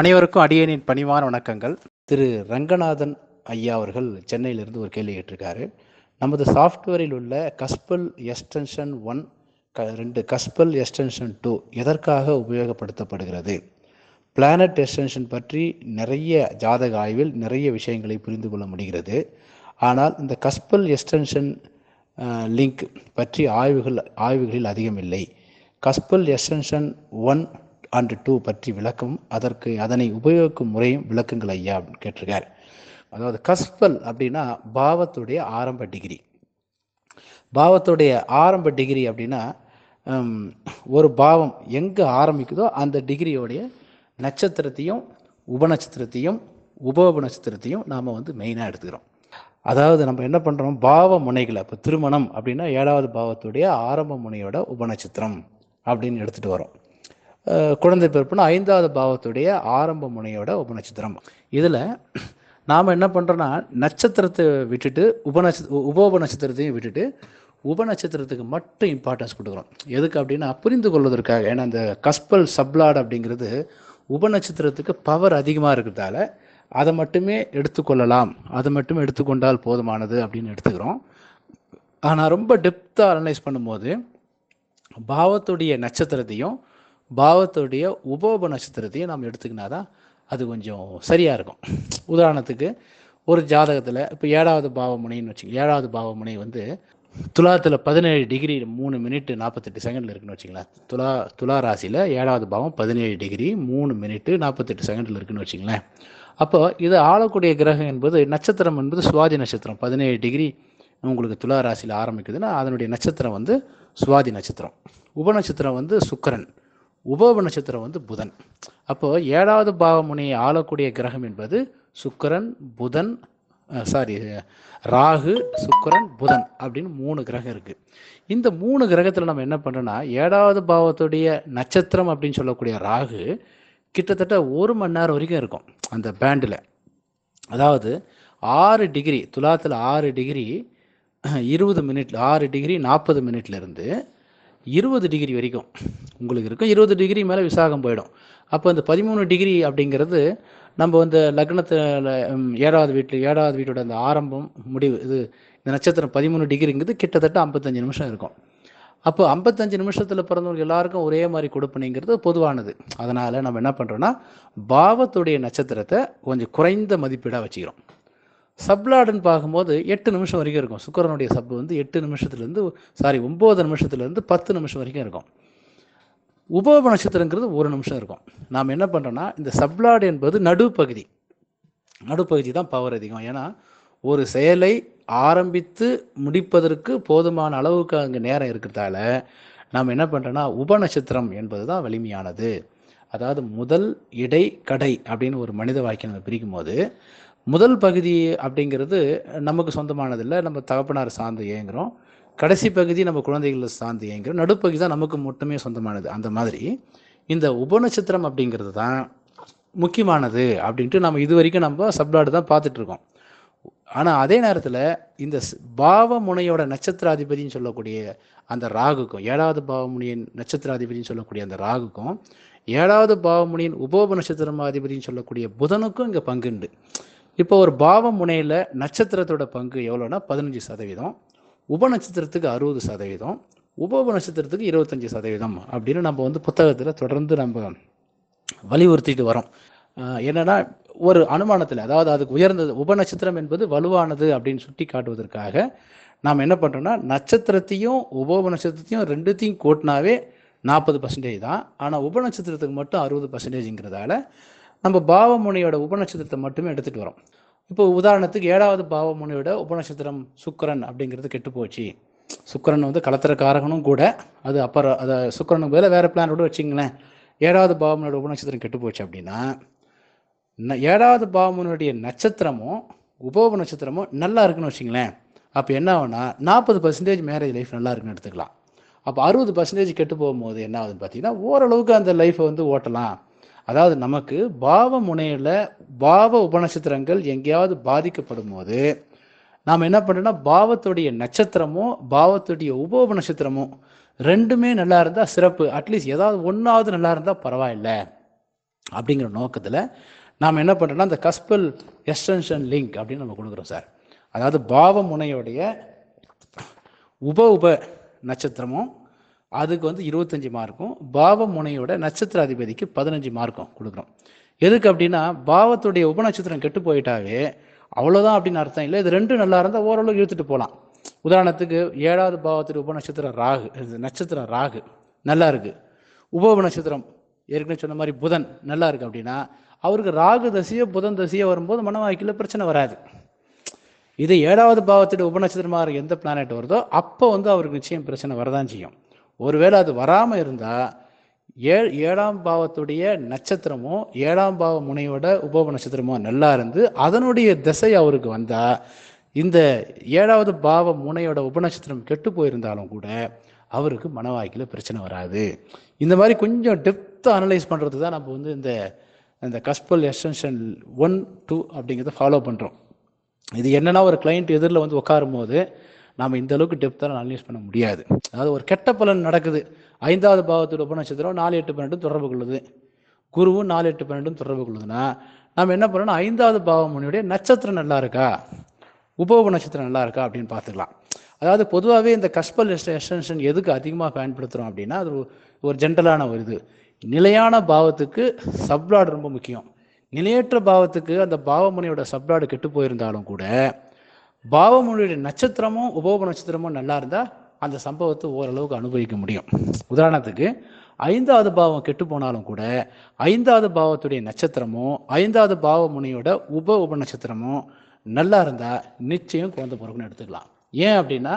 அனைவருக்கும் அடியனின் பணிவான வணக்கங்கள். திரு ரங்கநாதன் ஐயா அவர்கள் சென்னையிலிருந்து ஒரு கேள்வி கேட்டிருக்காரு. நமது சாஃப்ட்வேரில் உள்ள கஸ்பல் எக்ஸ்டென்ஷன் ஒன் க ரெண்டு கஸ்பல் எக்ஸ்டென்ஷன் டூ எதற்காக உபயோகப்படுத்தப்படுகிறது? பிளானட் எக்ஸ்டென்ஷன் பற்றி நிறைய ஜாதக ஆய்வில் நிறைய விஷயங்களை புரிந்து கொள்ள முடிகிறது. ஆனால் இந்த கஸ்பல் எக்ஸ்டென்ஷன் லிங்க் பற்றி ஆய்வுகள் ஆய்வுகளில் அதிகமில்லை cuspal extension one and two பற்றி விளக்கம். அதற்கு அதனை உபயோகிக்கும் முறையும் விளக்குங்கள் ஐயா அப்படின்னு கேட்டிருக்காரு. அதாவது கஸ்பல் அப்படின்னா பாவத்துடைய ஆரம்ப டிகிரி பாவத்துடைய ஆரம்ப டிகிரி அப்படின்னா ஒரு பாவம் எங்கே ஆரம்பிக்குதோ அந்த டிகிரியோடைய நட்சத்திரத்தையும் உபநட்சத்திரத்தையும் உபோப நட்சத்திரத்தையும் நாம் வந்து மெயினாக எடுத்துக்கிறோம். அதாவது நம்ம என்ன பண்ணுறோம் பாவ முனைகளை இப்போ திருமணம் அப்படின்னா ஏழாவது பாவத்துடைய ஆரம்ப முனையோட உபநட்சத்திரம் அப்படின்னு எடுத்துகிட்டு வரோம் குழந்தை பிறப்புனா ஐந்தாவது பாவத்துடைய ஆரம்ப முனையோட உபநட்சத்திரம். இதில் நாம் என்ன பண்ணுறோன்னா நட்சத்திரத்தை விட்டுட்டு உபநட்ச உப உபநட்சத்திரத்தையும் விட்டுட்டு உபநட்சத்திரத்துக்கு மட்டும் இம்பார்ட்டன்ஸ் கொடுக்குறோம். எதுக்கு அப்படின்னா புரிந்து கொள்வதற்காக. ஏன்னா இந்த கஸ்பல் சப்லாட் அப்படிங்கிறது உபநட்சத்திரத்துக்கு பவர் அதிகமாக இருக்கிறதால அதை மட்டுமே எடுத்துக்கொள்ளலாம். அதை மட்டுமே எடுத்துக்கொண்டால் போதுமானது அப்படின்னு எடுத்துக்கிறோம். ஆனால் ரொம்ப டெப்த்தாக அனலைஸ் பண்ணும்போது பாவத்துடைய நட்சத்திரத்தையும் பாவத்துடைய உபோப நட்சத்திரத்தையும் நாம் எடுத்துக்கினா தான் அது கொஞ்சம் சரியாக இருக்கும். உதாரணத்துக்கு ஒரு ஜாதகத்தில் இப்போ ஏழாவது பாவமுனைன்னு வச்சுக்கோங்க ஏழாவது பாவமுனை வந்து துலாத்தில் பதினேழு டிகிரி மூணு மினிட் நாற்பத்தெட்டு செகண்டில் இருக்குன்னு வச்சுங்களேன் துலா துலா ராசியில் ஏழாவது பாவம் பதினேழு டிகிரி மூணு மினிட்டு நாற்பத்தெட்டு செகண்டில் இருக்குன்னு வச்சுங்களேன் அப்போ இது ஆளக்கூடிய கிரகம் என்பது நட்சத்திரம் என்பது சுவாதி நட்சத்திரம். பதினேழு டிகிரி உங்களுக்கு துலா ராசியில் ஆரம்பிக்குதுன்னா அதனுடைய நட்சத்திரம் வந்து சுவாதி நட்சத்திரம். உபநட்சத்திரம் வந்து சுக்கரன். உபோப நட்சத்திரம் வந்து புதன். அப்போ ஏழாவது பாவமுனையை ஆளக்கூடிய கிரகம் என்பது சுக்கரன் புதன் சாரி ராகு சுக்கரன் புதன் அப்படின்னு மூணு கிரகம் இருக்கு. இந்த மூணு கிரகத்தில் நம்ம என்ன பண்ணுறோன்னா ஏழாவது பாவத்துடைய நட்சத்திரம் அப்படின்னு சொல்லக்கூடிய ராகு கிட்டத்தட்ட ஒரு மணி நேரம் வரைக்கும் இருக்கும் அந்த பேண்டில். அதாவது ஆறு டிகிரி துலாத்தில் ஆறு டிகிரி இருபது மினிட் ஆறு டிகிரி நாற்பது மினிட்லேருந்து இருபது டிகிரி வரைக்கும். உங்களுக்கு இருக்கும். இருபது டிகிரி மேலே விசாகம் போயிடும். அப்போ இந்த பதிமூணு டிகிரி அப்படிங்கிறது நம்ம வந்து லக்னத்தில் ஏழாவது வீட்டில் ஏழாவது வீட்டோட அந்த ஆரம்பம் முடிவு இது இந்த நட்சத்திரம் பதிமூணு டிகிரிங்கிறது கிட்டத்தட்ட ஐம்பத்தஞ்சு நிமிஷம் இருக்கும். அப்போ ஐம்பத்தஞ்சு நிமிஷத்தில் பிறந்தவங்க எல்லாருக்கும் ஒரே மாதிரி கொடுப்பனைங்கிறது பொதுவானது. அதனால் நம்ம என்ன பண்ணுறோன்னா பாவத்துடைய நட்சத்திரத்தை கொஞ்சம் குறைந்த மதிப்பீடாக வச்சுக்கிறோம். சப்லாடுன்னு பார்க்கும்போது எட்டு நிமிஷம் வரைக்கும் இருக்கும். சுக்கரனுடைய சப் வந்து எட்டு நிமிஷத்துலேருந்து சாரி ஒம்பது நிமிஷத்துலேருந்து பத்து நிமிஷம் வரைக்கும் இருக்கும். உபோப நட்சத்திரங்கிறது ஒரு நிமிஷம் இருக்கும். நாம் என்ன பண்ணுறோன்னா இந்த சப்லாடு என்பது நடுப்பகுதி. நடுப்பகுதி தான் பவர் அதிகம். ஏன்னா ஒரு செயலை ஆரம்பித்து முடிப்பதற்கு போதுமான அளவுக்கு அங்கே நேரம் இருக்கிறதால நாம் என்ன பண்ணுறோன்னா உபநட்சத்திரம் என்பது தான் வலிமையானது. அதாவது முதல் இடை கடை அப்படின்னு ஒரு மனித வாக்கியம் நம்ம பிரிக்கும் போது முதல் பகுதி அப்படிங்கிறது நமக்கு சொந்தமானதில்லை. நம்ம தகப்பனார் சார்ந்து இயங்குறோம். கடைசி பகுதி நம்ம குழந்தைகளை சார்ந்து இயங்குறோம். நடுப்பகுதி தான் நமக்கு மட்டுமே சொந்தமானது. அந்த மாதிரி இந்த உபநட்சத்திரம் அப்படிங்கிறது தான் முக்கியமானது அப்படின்ட்டு நம்ம இது வரைக்கும் நம்ம சப்லாடு தான் பார்த்துட்ருக்கோம். ஆனால் அதே நேரத்தில் இந்த ஸ்- பாவ முனையோட நட்சத்திராதிபதினு சொல்லக்கூடிய அந்த ராகுக்கும் ஏழாவது பாவமுனியின் நட்சத்திராதிபதினு சொல்லக்கூடிய அந்த ராகுக்கும் ஏழாவது பாவமுனியின் உபோப நட்சத்திரமாதிபதினு சொல்லக்கூடிய புதனுக்கும் இங்கே பங்குண்டு இப்போ ஒரு பாவ முனையில் நட்சத்திரத்தோட பங்கு எவ்வளோன்னா பதினஞ்சு சதவீதம். உப நட்சத்திரத்துக்கு அறுபது சதவீதம். உப நட்சத்திரத்துக்கு இருபத்தஞ்சி சதவீதம் அப்படின்னு நம்ம வந்து புத்தகத்தில் தொடர்ந்து நம்ம வலியுறுத்திட்டு வரோம். என்னன்னா ஒரு அனுமானத்தில் அதாவது அதுக்கு உயர்ந்தது உபநட்சத்திரம் என்பது வலுவானது அப்படின்னு சுட்டி காட்டுவதற்காக நாம் என்ன பண்ணுறோம்னா நட்சத்திரத்தையும் உபோப நட்சத்திரத்தையும் ரெண்டுத்தையும் கூட்டினாவே நாற்பது பர்சன்டேஜ் தான். ஆனால் உபநட்சத்திரத்துக்கு மட்டும் அறுபது பர்சன்டேஜ்ங்கிறதால நம்ம பாவமுனையோட உபநட்சத்திரத்தை மட்டுமே எடுத்துகிட்டு வரோம். இப்போ உதாரணத்துக்கு ஏழாவது பாவமுனையோட உபநட்சத்திரம் சுக்கரன் அப்படிங்கிறது கெட்டு போச்சு. சுக்கரன் வந்து கலத்திர காரகனும் கூட அது அப்புறம் அதை சுக்கரனுக்கு பதிலாக வேறு பிளானோட வச்சிங்களேன். ஏழாவது பாவமுனியோட உபநட்சத்திரம் கெட்டு போச்சு அப்படின்னா ஏழாவது பாவமுனியுடைய நட்சத்திரமும் உபோப நட்சத்திரமும் நல்லா இருக்குன்னு வச்சிங்களேன். அப்போ என்ன ஆகும்னா நாற்பது பர்சன்டேஜ் மேரேஜ் லைஃப் நல்லா இருக்குன்னு எடுத்துக்கலாம். அப்போ அறுபது பர்சன்டேஜ் கெட்டு போகும்போது என்ன ஆகுதுன்னு பார்த்தீங்கன்னா ஓரளவுக்கு அந்த லைஃப்பை வந்து ஓட்டலாம். அதாவது நமக்கு பாவ முனையில் பாவ உபநட்சத்திரங்கள் எங்கேயாவது பாதிக்கப்படும் போது நாம் என்ன பண்ணுறோம்னா பாவத்துடைய நட்சத்திரமும் பாவத்துடைய உப உபநட்சத்திரமும் ரெண்டுமே நல்லா இருந்தால் சிறப்பு. அட்லீஸ்ட் ஏதாவது ஒன்றாவது நல்லா இருந்தால் பரவாயில்ல. அப்படிங்கிற நோக்கத்தில் நாம் என்ன பண்ணுறோம்னா அந்த கஸ்பல் எக்ஸ்டென்ஷன் லிங்க் அப்படின்னு நம்ம கொடுக்குறோம் சார். அதாவது பாவ முனையுடைய உப உப நட்சத்திரமும் அதுக்கு வந்து இருபத்தஞ்சி மார்க்கும் பாவ முனையோட நட்சத்திர அதிபதிக்கு பதினஞ்சு மார்க்கும் கொடுக்குறோம். எதுக்கு அப்படின்னா பாவத்துடைய உபநட்சத்திரம் கெட்டு போயிட்டாவே அவ்வளோதான் அப்படின்னு அர்த்தம் இல்லை. இது ரெண்டும் நல்லா இருந்தால் ஓரளவுக்கு இழுத்துட்டு போகலாம் உதாரணத்துக்கு ஏழாவது பாவத்துடைய உபநட்சத்திரம் ராகு இது நட்சத்திரம் ராகு நல்லா இருக்கு. உப நட்சத்திரம் ஏற்கனவே சொன்ன மாதிரி புதன் நல்லா இருக்கு அப்படின்னா அவருக்கு ராகு தசையோ புதன் தசையோ வரும்போது மனவாய்க்கில் பிரச்சனை வராது. இது ஏழாவது பாவத்துடைய உபநட்சத்திரமாக எந்த பிளானட் வருதோ அப்போ வந்து அவருக்கு நிச்சயம் பிரச்சனை வரதான் செய்யும். ஒருவேளை அது வராமல் இருந்தால் ஏ ஏழாம் பாவத்துடைய நட்சத்திரமோ ஏழாம் பாவ முனையோட உபோப நட்சத்திரமோ நல்லா இருந்து அதனுடைய திசை அவருக்கு வந்தால் இந்த ஏழாவது பாவ முனையோட உபநட்சத்திரம் கெட்டு போயிருந்தாலும் கூட அவருக்கு மனவாய்க்கில் பிரச்சனை வராது. இந்த மாதிரி கொஞ்சம் டெப்த்தாக அனலைஸ் பண்ணுறது தான் நம்ம வந்து இந்த இந்த கஸ்பல் எஸ்டென்ஷன் ஒன் டூ அப்படிங்கிறத ஃபாலோ பண்ணுறோம் இது என்னென்னா ஒரு கிளைண்ட் எதிரில் வந்து உட்காரும் போது நாம் இந்த அளவுக்கு டெப்த்தால் அனலைஸ் பண்ண முடியாது. அதாவது ஒரு கெட்ட பலன் நடக்குது. ஐந்தாவது பாவத்தோட உபநட்சத்திரம் நாலு எட்டு பன்னெண்டும் தொடர்பு கொள்ளுது. குருவும் நாலு எட்டு பன்னெண்டும் தொடர்பு கொள்ளுதுன்னா நம்ம என்ன பண்ணணும் ஐந்தாவது பாவம் முன்னுடைய நட்சத்திரம் நல்லா இருக்கா? உப நட்சத்திரம் நல்லா இருக்கா அப்படின்னு பார்த்துக்கலாம். அதாவது பொதுவாகவே இந்த கஸ்பல் எக்ஸ்டென்ஷன் எதுக்கு அதிகமாக பயன்படுத்துகிறோம் அப்படின்னா அது ஒரு- ஒரு ஜென்ரலான ஒரு இது. நிலையான பாவத்துக்கு சப்ளாட் ரொம்ப முக்கியம். நிலையற்ற பாவத்துக்கு அந்த பாவமுனையோட சப்ளாடு கெட்டு போயிருந்தாலும் கூட பாவமொழியுடைய நட்சத்திரமும் உபோப நட்சத்திரமும் நல்லா இருந்தால் அந்த சம்பவத்தை ஓரளவுக்கு அனுபவிக்க முடியும். உதாரணத்துக்கு ஐந்தாவது பாவம் கெட்டு போனாலும் கூட ஐந்தாவது பாவத்துடைய நட்சத்திரமும் ஐந்தாவது பாவமுனியோட உப உப நட்சத்திரமும் நல்லா இருந்தால் நிச்சயம் குழந்தை பிறகுன்னு எடுத்துக்கலாம். ஏன் அப்படின்னா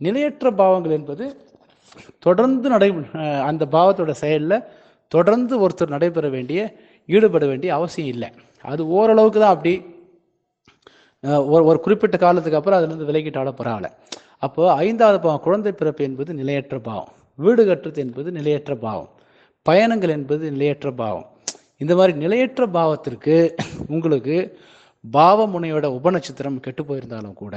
நிலையற்ற பாவங்கள் என்பது தொடர்ந்து நடை அந்த பாவத்தோட செயலில் தொடர்ந்து ஒருத்தர் நடைபெற வேண்டிய ஈடுபட வேண்டிய அவசியம் இல்லை. அது ஓரளவுக்கு தான் அப்படி ஒரு ஒரு குறிப்பிட்ட காலத்துக்கு அப்புறம் அதுலேருந்து விலகிட்டாலும் பரவாயில்ல. அப்போ ஐந்தாவது பாவம் குழந்தை பிறப்பு என்பது நிலையற்ற பாவம். வீடு கட்டுறது என்பது நிலையற்ற பாவம். பயணங்கள் என்பது நிலையற்ற பாவம். இந்த மாதிரி நிலையற்ற பாவத்திற்கு உங்களுக்கு பாவ முனையோட உபநட்சத்திரம் கெட்டு போயிருந்தாலும் கூட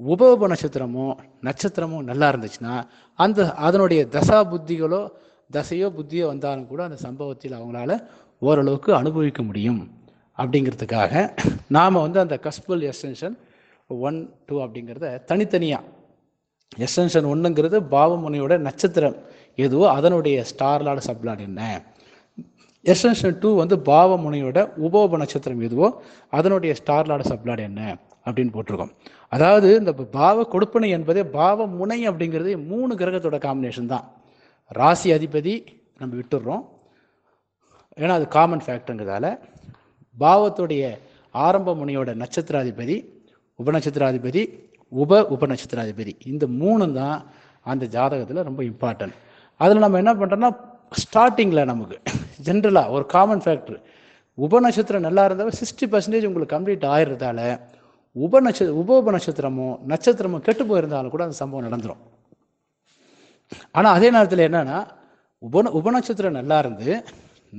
உப உப நட்சத்திரமோ நட்சத்திரமோ நல்லா இருந்துச்சுன்னா அந்த அதனுடைய தசா புத்திகளோ தசையோ புத்தியோ வந்தாலும் கூட அந்த சம்பவத்தில் அவங்களால ஓரளவுக்கு அனுபவிக்க முடியும். அப்படிங்கிறதுக்காக நாம் வந்து அந்த கஸ்பல் எக்ஸ்டென்ஷன் ஒன் டூ அப்படிங்கிறத தனித்தனியாக எக்ஸ்டென்ஷன் ஒன்றுங்கிறது பாவமுனையோட நட்சத்திரம் எதுவோ அதனுடைய ஸ்டார்லாட சப்லாட் என்ன? எக்ஸ்டென்ஷன் டூ வந்து பாவமுனையோட உபோப நட்சத்திரம் எதுவோ அதனுடைய ஸ்டார்லாட சப்லாட் என்ன? அப்படின்னு போட்டிருக்கோம். அதாவது இந்த பாவ கொடுப்பனை என்பதே பாவ முனை அப்படிங்கிறது மூணு கிரகத்தோட காம்பினேஷன் தான். ராசி அதிபதி நம்ம விட்டுடுறோம் ஏன்னா அது காமன் ஃபேக்டருங்கிறதால பாவத்துடைய ஆரம்ப முனையோட நட்சத்திராதிபதி உபநட்சத்திராதிபதி உப உபநட்சத்திராதிபதி. இந்த மூணு தான் அந்த ஜாதகத்தில் ரொம்ப இம்பார்ட்டன்ட் அதில் நம்ம என்ன பண்ணுறோன்னா ஸ்டார்டிங்கில் நமக்கு ஜென்ரலாக ஒரு காமன் ஃபேக்டர் உபநட்சத்திரம் நல்லா இருந்தால் சிக்ஸ்டி பர்சன்டேஜ் உங்களுக்கு கம்ப்ளீட் ஆகிறதால உபநட்ச உப உப நட்சத்திரமோ கெட்டு போயிருந்தாலும் கூட அந்த சம்பவம் நடந்துடும் ஆனால் அதே நேரத்தில் என்னென்னா உப உபநட்சத்திரம் நல்லா இருந்து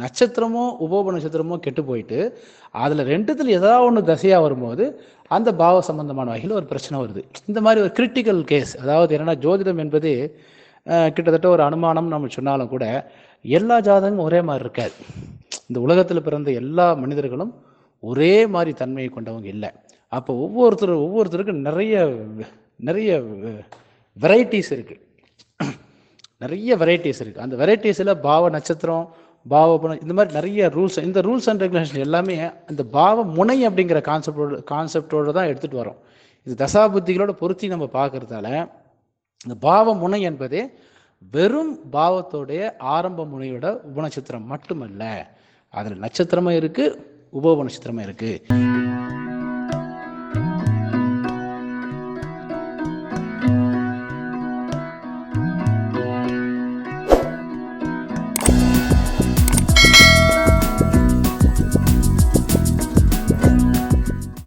நட்சத்திரமோ உபோப நட்சத்திரமோ கெட்டு போயிட்டு அதில் ரெண்டுத்தில் ஏதாவது ஒன்று தசையாக வரும்போது அந்த பாவ சம்பந்தமான வகையில் ஒரு பிரச்சனை வருது. இந்த மாதிரி ஒரு கிரிட்டிக்கல் கேஸ் அதாவது என்னென்னா ஜோதிடம் என்பது கிட்டத்தட்ட ஒரு அனுமானம் நம்ம சொன்னாலும் கூட எல்லா ஜாதகமும் ஒரே மாதிரி இருக்காது. இந்த உலகத்தில் பிறந்த எல்லா மனிதர்களும் ஒரே மாதிரி தன்மையை கொண்டவங்க இல்லை. அப்போ ஒவ்வொருத்தர் ஒவ்வொருத்தருக்கும் நிறைய நிறைய வெரைட்டிஸ் இருக்குது நிறைய வெரைட்டிஸ் இருக்குது அந்த வெரைட்டிஸில் பாவ நட்சத்திரம் பாவ இந்த மாதிரி நிறைய ரூல்ஸ் இந்த ரூல்ஸ் அண்ட் ரெகுலேஷன் எல்லாமே அந்த பாவ முனை அப்படிங்கிற கான்செப்டோட கான்செப்டோடு தான் எடுத்துகிட்டு வரோம். இது தசாபுத்திகளோட பொருத்தி நம்ம பார்க்குறதால இந்த பாவ முனை என்பது வெறும் பாவத்தோடைய ஆரம்ப முனையோட உபநட்சத்திரம் மட்டுமல்ல. அதில் நட்சத்திரமும் இருக்குது உப நட்சத்திரமும் இருக்குது